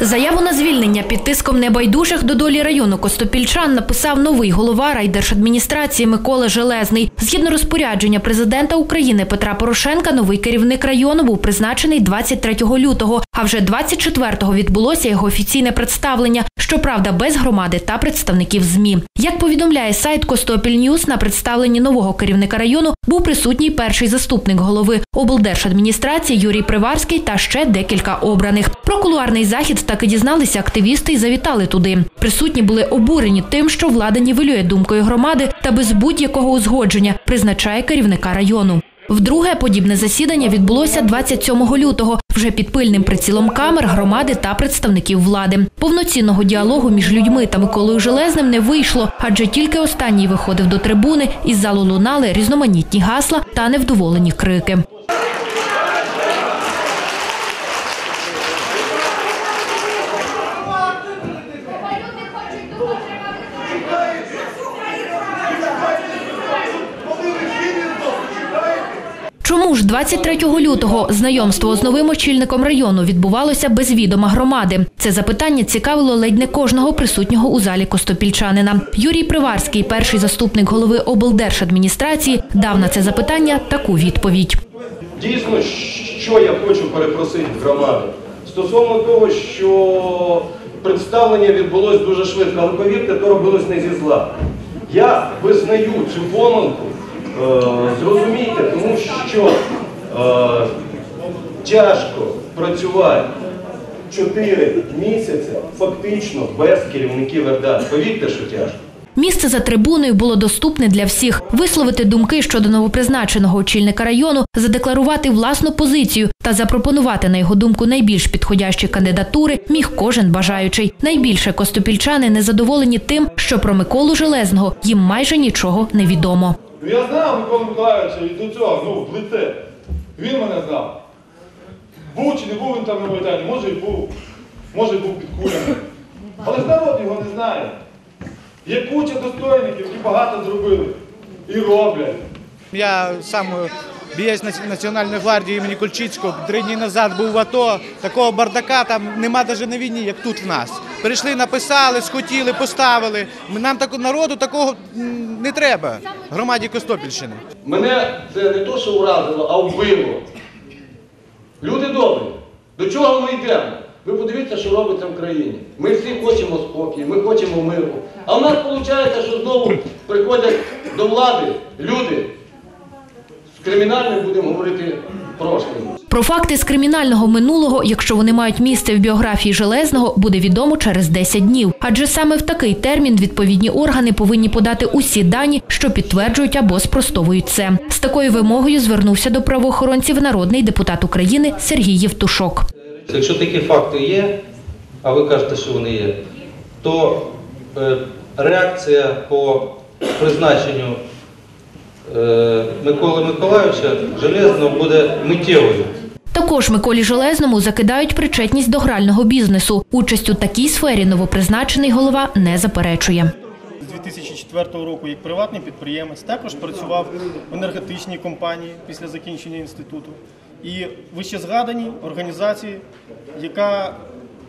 Заяву на звільнення під тиском небайдужих до долі району Костопільчан написав новий голова райдержадміністрації Микола Железний. Згідно розпорядження президента України Петра Порошенка, новий керівник району був призначений 23 лютого. А вже 24-го відбулося його офіційне представлення. Щоправда, без громади та представників змі. Як повідомляє сайт Костопіль Ньюс, на представленні нового керівника району був присутній перший заступник голови облдержадміністрації Юрій Приварський та ще декілька обраних. Про кулуарний захід таки дізналися активісти і завітали туди. Присутні були обурені тим, що влада нівелює думкою громади та без будь-якого узгодження призначає керівника району. Вдруге подібне засідання відбулося 27 лютого, вже під пильним прицілом камер, громади та представників влади. Повноцінного діалогу між людьми та Миколою Железним не вийшло, адже тільки останній виходив до трибуни, із залу лунали різноманітні гасла та невдоволені крики. Чому ж 23 лютого знайомство з новим очільником району відбувалося без відома громади? Це запитання цікавило ледь не кожного присутнього у залі Костопільчанина. Юрій Приварський, перший заступник голови облдержадміністрації, дав на це запитання таку відповідь. Дійсно, що я хочу перепросити громади стосовно того, що представлення відбулось дуже швидко, але повірте, то робилось не зі зла. Я визнаю цю помилку, зрозумійте, тому що е, тяжко працювати 4 місяці фактично без керівників РДА. Повірте, що тяжко. Місце за трибуною було доступне для всіх. Висловити думки щодо новопризначеного очільника району, задекларувати власну позицію та запропонувати на його думку найбільш підходящі кандидатури міг кожен бажаючий. Найбільше костопільчани незадоволені тим, що про Миколу Железного їм майже нічого не відомо. Я знав Микола Миколаївича і до цього, ну, в лице. Він мене знав. Був чи не був він там на Майдані, може і був, може і був під кулями. Але ж народ його не знає. Є куча достойників, які багато зробили і роблять. Я сам бієць Національної гвардії імені Кульчицького три дні назад був в АТО. Такого бардака там нема навіть на війні, як тут в нас. Прийшли, написали, схотіли, поставили. Нам так, народу такого не треба громаді Костопільщини. Мене це не то, що вразило, а вбило. Люди добрі, до чого ми йдемо? Ви подивіться, що робиться в країні. Ми всі хочемо спокою, ми хочемо миру. А в нас виходить, що знову приходять до влади люди з кримінальним, будемо говорити, прошлим. Про факти з кримінального минулого, якщо вони мають місце в біографії Железного, буде відомо через 10 днів. Адже саме в такий термін відповідні органи повинні подати усі дані, що підтверджують або спростовують це. З такою вимогою звернувся до правоохоронців народний депутат України Сергій Євтушок. Якщо такі факти є, а ви кажете, що вони є, то е, реакція по призначенню Миколи Миколайовича Железного буде миттєвою. Також Миколі Железному закидають причетність до грального бізнесу. Участь у такій сфері новопризначений голова не заперечує. З 2004 року як приватний підприємець також працював в енергетичній компанії після закінчення інституту. І вище згаданій організації, яка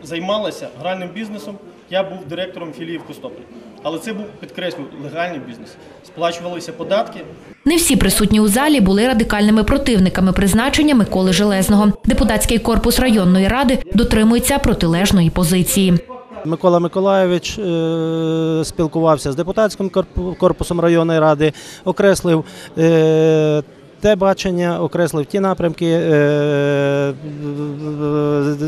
займалася гральним бізнесом, я був директором філії в Костополі. Але це був, підкреслю, легальний бізнес. Сплачувалися податки, Не всі присутні у залі були радикальними противниками призначення Миколи Железного. Депутатський корпус районної ради дотримується протилежної позиції. Микола Миколайович е, спілкувався з депутатським корпусом районної ради, окреслив е, те бачення, окреслив ті напрямки, е,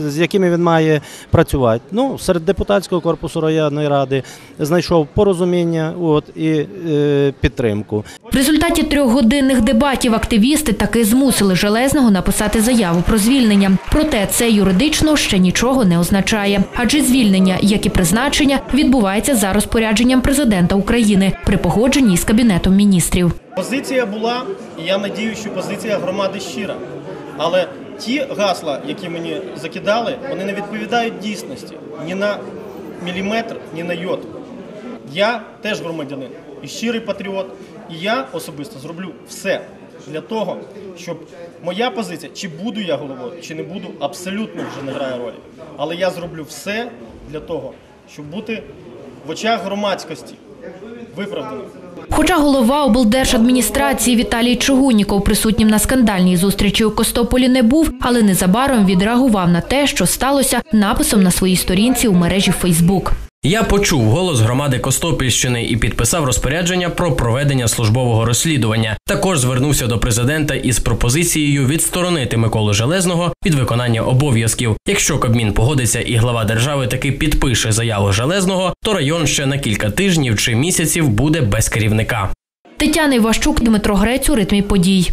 з якими він має працювати. Ну, серед депутатського корпусу районної ради знайшов порозуміння от, і е, підтримку. В результаті трьохгодинних дебатів активісти таки змусили Железного написати заяву про звільнення. Проте це юридично ще нічого не означає, адже звільнення, як і призначення, відбувається за розпорядженням президента України при погодженні з кабінетом міністрів. Позиція була, і я надію, що позиція громади щира. Але ті гасла, які мені закидали, вони не відповідають дійсності ні на міліметр, ні на йоту. Я теж громадянин і щирий патріот, і я особисто зроблю все, для того, щоб моя позиція, чи буду я головою, чи не буду, абсолютно вже не грає ролі. Але я зроблю все для того, щоб бути в очах громадськості виправданим. Хоча голова облдержадміністрації Віталій Чугунніков присутнім на скандальній зустрічі у Костополі не був, але незабаром відреагував на те, що сталося написом на своїй сторінці у мережі Фейсбук. Я почув голос громади Костопільщини і підписав розпорядження про проведення службового розслідування. Також звернувся до президента із пропозицією відсторонити Миколу Железного від виконання обов'язків. Якщо Кабмін погодиться і глава держави таки підпише заяву Железного, то район ще на кілька тижнів чи місяців буде без керівника. Тетяна Іващук, Дмитро Грець у ритмі подій.